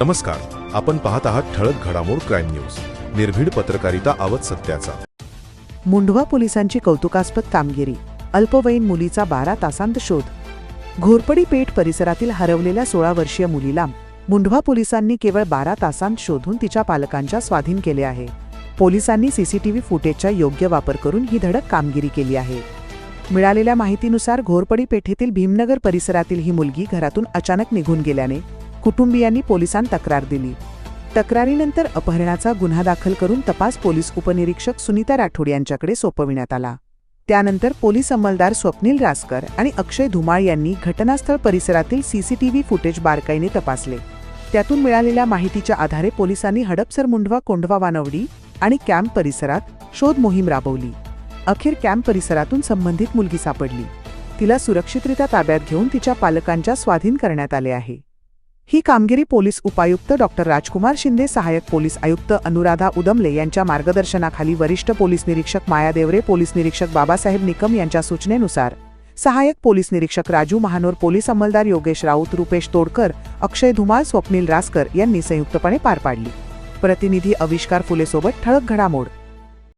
नमस्कार आपण पाहत आहात ठळक घडामोड क्राईम न्यूज. निर्भीड पत्रकारिता आवत सत्याचा. मुंढवा पोलिसांची कौतुकास्पद कामगिरी अल्पवयीन मुलीचा बारा तासांत शोध. घोरपडी पेठ परिसरातील हरवलेल्या सोळा वर्षीय मुलीला मुंढवा पोलिसांनी केवळ बारा तासांत शोधून तिच्या पालकांच्या स्वाधीन केले आहे. पोलिसांनी सीसीटीव्ही फुटेजचा योग्य वापर करून ही धडक कामगिरी केली आहे. मिळालेल्या माहितीनुसार घोरपडी पेठेतील भीमनगर परिसरातील ही मुलगी घरातून अचानक निघून गेल्याने कुटुंबियांनी पोलिसांत तक्रार दिली. तक्रारीनंतर अपहरणाचा गुन्हा दाखल करून तपास पोलीस उपनिरीक्षक सुनीता राठोड यांच्याकडे सोपविण्यात आला. त्यानंतर पोलीस अंमलदार स्वप्नील रासकर आणि अक्षय धुमाळ यांनी घटनास्थळ परिसरातील सीसीटीव्ही फुटेज बारकाईने तपासले. त्यातून मिळालेल्या माहितीच्या आधारे पोलिसांनी हडपसर मुंढवा कोंढवा वानवडी आणि कॅम्प परिसरात शोध मोहीम राबवली. अखेर कॅम्प परिसरातून संबंधित मुलगी सापडली. तिला सुरक्षितरित्या ताब्यात घेऊन तिच्या पालकांच्या स्वाधीन करण्यात आले आहे. ही कामगिरी पोलीस उपायुक्त डॉक्टर राजकुमार शिंदे सहाय्यक पोलीस आयुक्त अनुराधा उदमले यांच्या मार्गदर्शनाखाली वरिष्ठ पोलीस निरीक्षक माया देवरे पोलीस निरीक्षक बाबासाहेब निकम यांच्या सूचनेनुसार सहाय्यक पोलीस निरीक्षक राजू महानोर पोलीस अंमलदार योगेश राऊत रुपेश तोडकर अक्षय धुमाळ स्वप्नील रासकर यांनी संयुक्तपणे पार पाडली. प्रतिनिधी अविष्कार फुलेसोबत ठळक घडामोड.